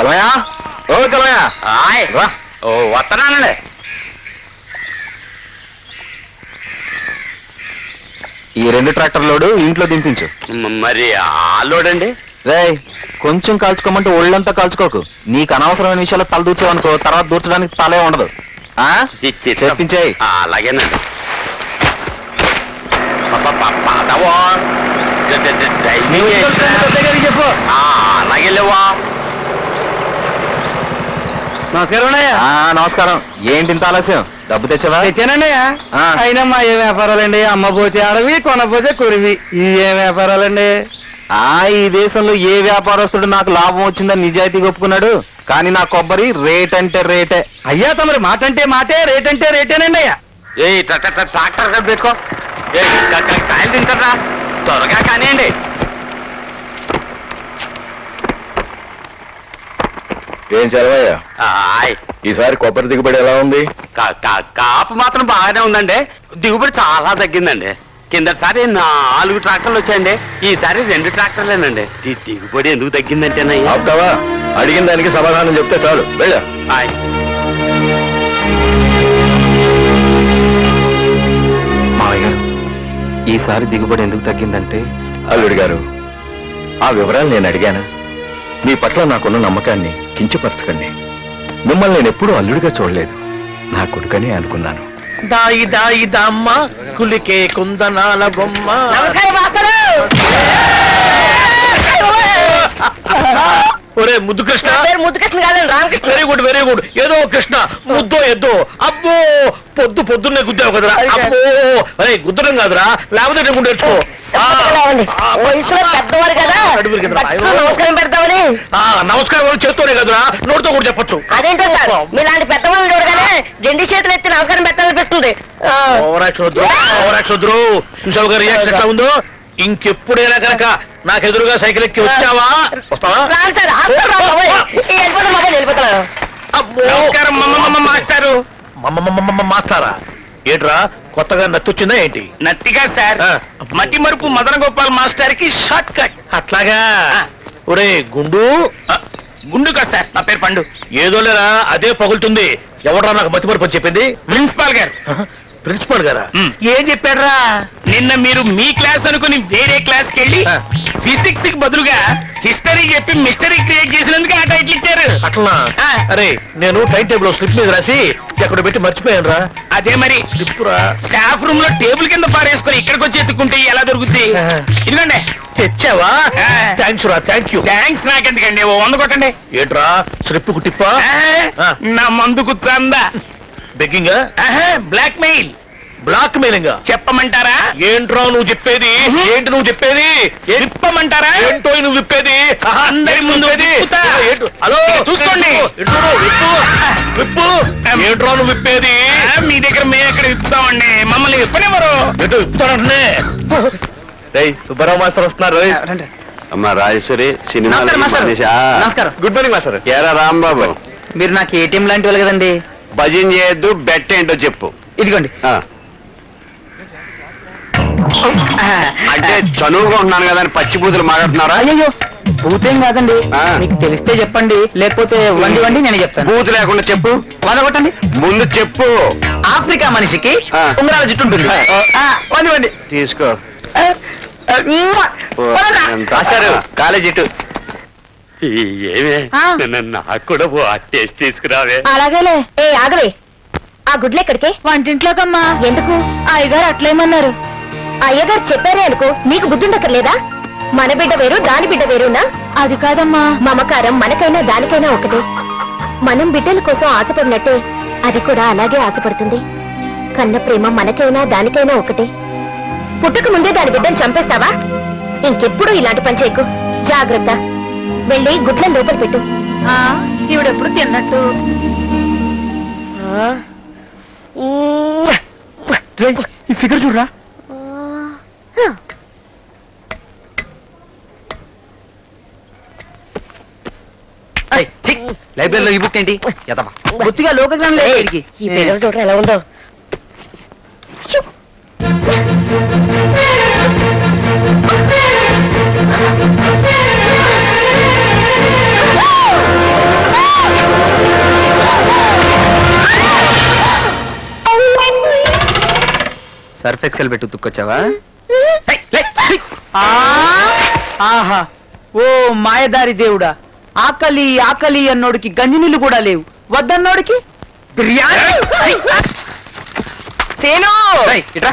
చలమయ్యా? ఓ చలమయ్యా. ఆయ్ రా. ఓ వస్తున్నానండి. ఈ రెండు ట్రాక్టర్ లోడు ఇంట్లో దింపించు. మరి ఆలోడండి రేయ్ కొంచెం కాల్చుకోమంటే ఒళ్ళంతా కాల్చుకోకు. నీకు అనవసరమైన విషయాలు తల దూర్చావనుకో తర్వాత దూర్చడానికి తలే ఉండదు. ఆ? చెప్పించేయ్ ఆ, అలాగేనండి? చెప్పు. ఆ, అలాగే లేవా నమస్కారం ఆ, నమస్కారం. ఏంటి ఇంత ఆలస్యం? డబ్బు తెచ్చావా? తెచ్చానండి ఆ. అయినా మా ఏ వ్యాపారాలండి? అమ్మ పోతే అడవి కొనపోతే కురివి. ఈ ఏ వ్యాపారాలండి? ఆ ఈ దేశంలో ఏ వ్యాపారస్తుడు నాకు లాభం వచ్చిందని నిజాయితీగా ఒప్పుకున్నాడు? కానీ నా కొబ్బరి రేట్ అంటే రేటే. అయ్యా తమరి మాట అంటే మాటే రేట్ అంటే రేటేనండి అయ్యా ఏ ట్రాక్టర్ కదా పెట్టుకో. ఏ క- క- కాయలు తింటారా? త్వరగా కానివ్వండి ఏం చదవయ్యా ఆయ్. ఈసారి కొబ్బరి దిగుబడి ఎలా ఉంది? కా- కా- కాపు మాత్రం బాగానే ఉందండి. దిగుబడి చాలా తగ్గిందండి. కిందసారి నాలుగు ట్రాక్టర్లు వచ్చాయండి. ఈసారి రెండు ట్రాక్టర్లేనండి. ది- దిగుబడి ఎందుకు తగ్గిందంటేనయ్యా? ఆపుతావా అడిగిన దానికి సమాధానం చెప్తే చాలు. వెళ్ళ. ఆయ్. గారు ఈసారి దిగుబడి ఎందుకు తగ్గిందంటే? అల్లుడి గారు ఆ వివరాలు నేను అడిగాను. మీ పట్ల నాకున్న నమ్మకాన్ని కించపరచకండి. మిమ్మల్ని నేను ఎప్పుడూ అల్లుడిగా చూడలేదు. నా కొడుకని అనుకున్నాను. దాయి దాయి దమ్మ కులికే కుందనాల బొమ్మ. ఒరే ముద్దు కృష్ణ. ముద్దుకృష్ణ కాదండి Ramakrishna. Very good very good ఏదో కృష్ణ. ముద్దో ఎద్దో అబ్బో! పొద్దు పొద్దున్నే గుద్దావు కదరా. అబ్బో! అరే గుద్దడం కాదురా. లేకపోతే నేను వయసులో పెద్దవారు కదా. నమస్కారం నమస్కారం వాళ్ళు చేత్తోనే కదరా? నోటితో కూడా చెప్పొచ్చు. అదేంటో సార్ మీలాంటి పెద్దవాళ్ళని చూడగానే రెండు చేతులు ఎత్తి నమస్కారం పెట్టాలనిపిస్తుంది. వద్దు చూసావు గారు రియాక్షన్ ఎట్లా ఉందో? ఇంకెప్పుడైనా కనుక నాకు ఎదురుగా సైకిల్ ఎక్కి వచ్చావా? వస్తావా. నమస్కారం మమ్మమ్మ మాస్టారు. మాట్లారా ఏంట్రా? కొత్తగా నత్తొచ్చిందా ఏంటి? నత్తిగా సార్. మతి మరుపు మదన గోపాల్ మాస్టర్కి షార్ట్ కట్. అట్లాగా. ఒరే గుండు? ఆ, గుండుకా సార్ నా పేరు పండు. ఏదో లేరా అదే పగులుతుంది. ఎవడ్రా నాకు మతి మరపు చెప్పింది? ప్రిన్సిపాల్ గారు. ప్రిన్సిపల్ గారా. ఏం చెప్పాడ్రా? నిన్న మీరు మీ క్లాస్ అనుకుని వేరే క్లాస్కి వెళ్ళి. ఫిజిక్స్కి బదులుగా హిస్టరీ చెప్పి మిస్టరీ క్రియేట్ చేసినందుకు ఆ టైటిల్ ఇచ్చారు. అట్లా. అరే నేను టైం టేబుల్ స్లిప్ మీద రాసి ఎక్కడ పెట్టి మర్చిపోయాను రా అదే మరి. స్లిప్ రా. స్టాఫ్ రూమ్లో టేబుల్ కింద పారేసుకొని ఇక్కడికి వచ్చి ఎత్తుకుంటే ఎలా దొరుకుతుంది ఆ. తెచ్చావా. థ్యాంక్స్ రా థ్యాంక్ యూ థ్యాంక్స్ నాకెందుకండి? ఓ వంద కొట్టండి. ఏంట్రా స్లిప్ కుట్టిప్పా. నా మందుకు చందా begging? Black mail black mailing చెప్పమంటారా? ఏంట్రా నువ్వు చెప్పేది? ఏంటి నువ్వు చెప్పేది? విప్పమంటారా ఏంటో నువ్వు విప్పేది ఆహా, అందరి ముందు? హలో? చూసుకోండి. విప్పు విప్పు ఏంట్రా నువ్వు విప్పేది మీ దగ్గర మేము ఎక్కడ విప్పుతామండి. మమ్మల్ని విప్పనివ్వరు. ఏంటో విప్పుతానంటే రేయ్ సుబ్బారావు మాస్టర్ వస్తున్నారు అమ్మా రాజేశ్వరి నమస్కారం, మాస్టర్. నమస్కారం. Good morning master. ఏరా రాంబాబు. మీరు నాకు ఏటీఎం లాంటి వాళ్ళు కదండి. భజన చేయొద్దు బెట్ ఏంటో చెప్పు. ఇదిగోండి. ఆ, అంటే చనువుగా ఉన్నాను కదా అని పచ్చి బూతులు మాట్లాడుతున్నారా? అయ్యో భూతేం కాదండి. ఆ. మీకు తెలిస్తే చెప్పండి లేకపోతే వండి వండి నేను చెప్తాను. బూతు లేకుండా చెప్పు. వదగొట్టండి ముందు చెప్పు. ఆఫ్రికా మనిషికి ఆ. ఉంగరాల జుట్టు ఉంటుంది. ఆ, వండి వండి. తీసుకో. ఆ, ఆ, మ్మ్. వదలరా. మాస్టారు. కాలేజ్ ఇటు ఏమే? ఆ. నాకు కూడా ఓ టేస్ట్ తీసుకురావే. అలాగేలే. ఏ ఆగవే. ఆ గుడ్లు ఎక్కడికి? వంటింట్లోకమ్మా. ఎందుకు? అయ్యగారు అట్లేమన్నారు. అయ్యగారు చెప్పారే అనుకో నీకు బుద్ధుండక్కర్లేదా? మన బిడ్డ వేరు దాని బిడ్డ వేరునా? అది కాదమ్మా. మమకారం మనకైనా దానికైనా ఒకటే. మనం బిడ్డల కోసం ఆశపడినట్టే అది కూడా అలాగే ఆశపడుతుంది. కన్న ప్రేమ మనకైనా దానికైనా ఒకటే. పుట్టక ముందే దాని బిడ్డను చంపేస్తావా? ఇంకెప్పుడు ఇలాంటి పని చేయకు. జాగ్రత్త. వెళ్ళి గుడ్లను లోపల పెట్టు. ఈవిడెప్పుడు తిన్నట్టు? ఈ ఫిగర్ చూడరా? లైబ్రరీలో ఈ బుక్ ఏంటి? పిల్లలు చూడరా ఎలా ఉందో? సర్ఫ్ ఎక్సెల్ పెట్టి ఉతుక్కొచ్చావా ఆహా. ఓ మాయదారి దేవుడా. ఆకలి ఆకలి అన్నోడికి గంజినీళ్ళు కూడా లేవు. వద్దన్నోడికి బిర్యానీ. సేనో! ఇట్రా.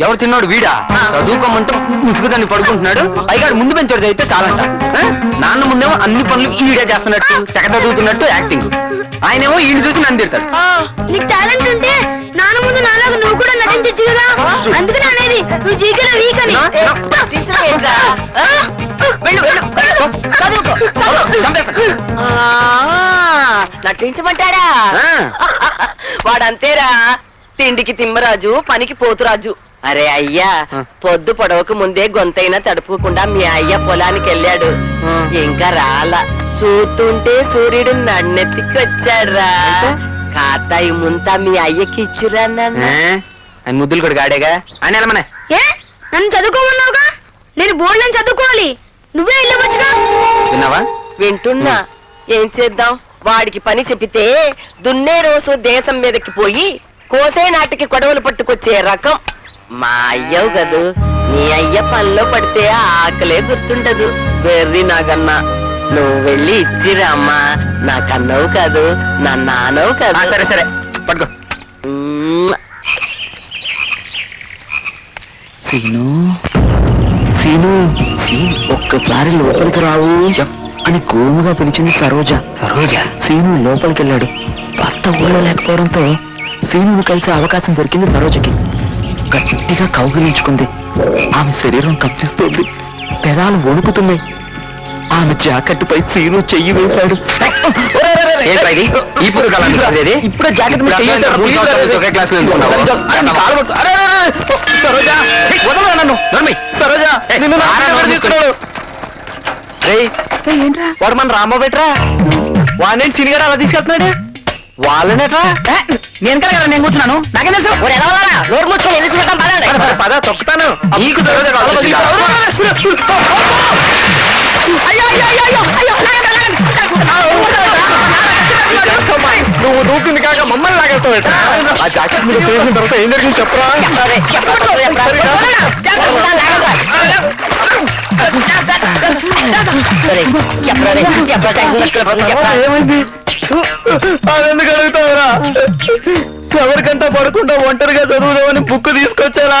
ఎవరు చిన్నోడు వీడా? చదువుకోమంటూ ముసుగుదాన్ని పడుకుంటున్నాడు. పైగాడు ముందు పెంచోడు అయితే చాలంట? నాన్న ముందేమో అన్ని పనులు ఈడే చేస్తున్నట్టు తెగ చదువుతున్నట్టు యాక్టింగ్. ఆయనేమో ఈయన చూసి నన్ను తిడతాడు. నీకు టాలెంట్ ఉంటే నాన్న ముందు నాలాగా నువ్వు కూడా నటించచ్చు కదా? అందుకని అనేది నువ్వు జీకెలో వీక్ అని. నటించమంటాడా. వాడంతేరా తిండికి తిమ్మరాజు పనికి పోతురాజు. అరే అయ్యా. పొద్దు పొడవకు ముందే గొంతైనా తడుపుకుండా మీ అయ్య పొలానికి వెళ్ళాడు. ఇంకా రాలా. చూస్తుంటే సూర్యుడు నన్నెత్తికి వచ్చాడ్రా కాతాయి ముంతా మీ అయ్యకి ఇచ్చిరా? ఆయన ముద్దులు కూడా గాడేగా ఆయన వెళ్ళమనే. ఏ? నన్ను చదువుకోమన్నావుగా? నేను బోర్డు చదువుకోవాలి. నువ్వే వెళ్ళవచ్చుగా విన్నావా? వింటున్నా. ఏం చేద్దాం? వాడికి పని చెప్పితే దున్నే రోజు దేశం మీదకి పోయి కోసే నాటికి కొడవలు పట్టుకొచ్చే రకం. మా అయ్యవు కదూ నీ అయ్య పనిలో పడితే ఆకలే గుర్తుండదు. వెర్రి నాకన్నా నువ్వు వెళ్ళి ఇచ్చిరా అమ్మా. నా కన్నవు కాదు నా నానవు కాదు. సరే సరే. పట్టుకో మ్మ్. సీను సీను సీన్ ఒక్కసారి లోపలికి రావు. అని గోముగా పిలిచింది సరోజ. సరోజ? సీను లోపలికి వెళ్ళాడు భర్త ఊళ్ళో లేకపోవడంతో సీనును కలిసే అవకాశం దొరికింది సరోజకి. గట్టిగా కౌగిలించుకుంది. ఆమె శరీరం తప్పిస్తోంది పెదాలు వణుకుతున్నాయి. ఆమె జాకెట్పై సీరు చెయ్యి వేశాడు. ఇప్పుడు జాకెట్ వాడు మన రామో బెట్రా? వాడిని సినిగాడు అలా తీసుకెళ్తున్నాడు? వాళ్ళనేట్రా? నేను కదా నేను కూర్చున్నాను. నాకేం తెలుసు? ఎలా లోటు కూర్చోలేదు లాగండి, లాగండి. నువ్వు దూకింది కాక మమ్మల్ని లాగేస్తావు ఆ జాకెట్ మీద చేసిన తర్వాత ఏం జరిగింది చెప్పరా. ఏమైంది? అదెందుకు అడుగుతావురా? ఎవరికంటా పడకుండా ఒంటరిగా చదువుదామని బుక్ తీసుకొచ్చారా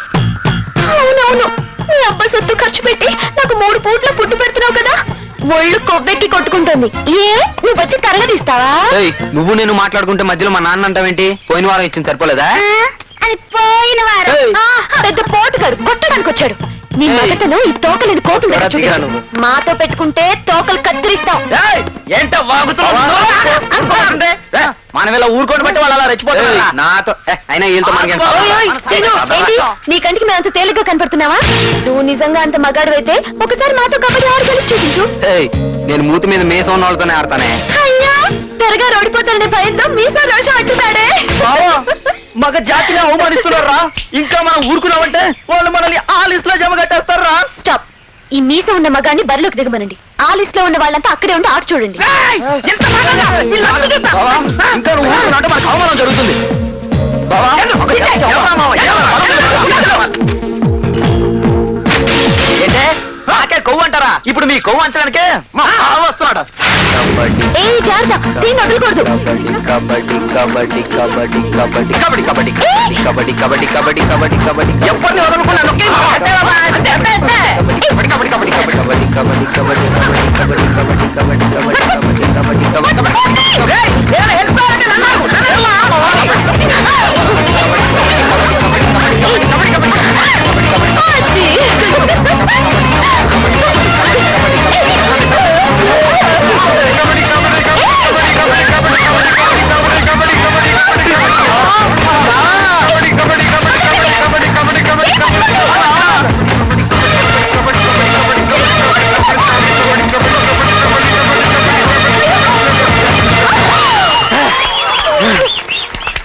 ఖర్చు పెట్టి నాకు మూడు పూట్ల ఫుడ్ పెడుతున్నావు కదా? ఒళ్ళు కొవ్వెక్కి కొట్టుకుంటుంది. ఏ? నువ్వు వచ్చి తరగదిస్తావా నువ్వు నేను మాట్లాడుకుంటే మధ్యలో మా నాన్న అంటావేంటి? పోయిన వారం ఇచ్చింది సరిపోలేదా? అది పోయిన వారం. పెద్ద పోటుగాడు కొట్టడానికి వచ్చాడు నీ ఏయ్. మొదటను ఈ తోకలేని కోపం నువ్వు? మాతో పెట్టుకుంటే తోకలు కత్తిరిస్తాం ఏంట వాగుతున్నావు? ఏ, మనం ఇలా ఊరుకోటి బట్టి వాళ్ళు అలా రెచ్చిపోతారు నాతో ఏ, అయినా వీళ్ళతో మనకి ఓయ్, ఓయ్, సీను, ఏంటి? నీ కంటికి మేము అంత తేలిగ్గా కనపడుతున్నావా? నువ్వు నిజంగా అంత మగాడు అయితే ఒకసారి మాతో కబడ్డీ ఆడగలిగి చూపించు. ఏయ్, నేను మూతి మీద మీసం ఉన్న వాళ్ళతోనే ఆడతానే. అయ్యా త్వరగా రోడిపోతాడనే భయంతో మీసా రోషం అంటున్నాడే బావా మగ జాతిని అవమానిస్తున్నారా? ఇంకా మనం ఊరుకున్నామంటే వాళ్ళు మనల్ని ఆ లిస్ట్లో జమ కట్టేస్తారా? స్టాప్. ఈ మీస ఉన్న మగాన్ని బరిలోకి దిగమనండి. ఆ లిస్ట్లో ఉన్న వాళ్ళంతా అక్కడే ఉండి ఆట చూడండి. బావా, ఇంకా నువ్వు ఊరుకున్నావంటే మనకు అవమానం జరుగుతుంది. బావా, ఒక ఎవరా మావ, ఎవరా? ఏంటే? నాకే కొవ్వు అంటారా? ఇప్పుడు మీ కొవ్వు అంచడానికే మా బావ ఏ జాగ్రత్త. దీన్ని వదలకూడదు కబడ్డీ కబడ్డీ కబడ్డీ కబడ్డీ కబడ్డీ. కబడ్డీ కబడ్డీ కబడ్డీ కబడ్డీ కబడ్డీ కబడ్డీ ఎవరిని వదలకుండా నొక్కి అంతేనమ్మా, అంతే, అంతే, అంతే.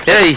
ఏయ్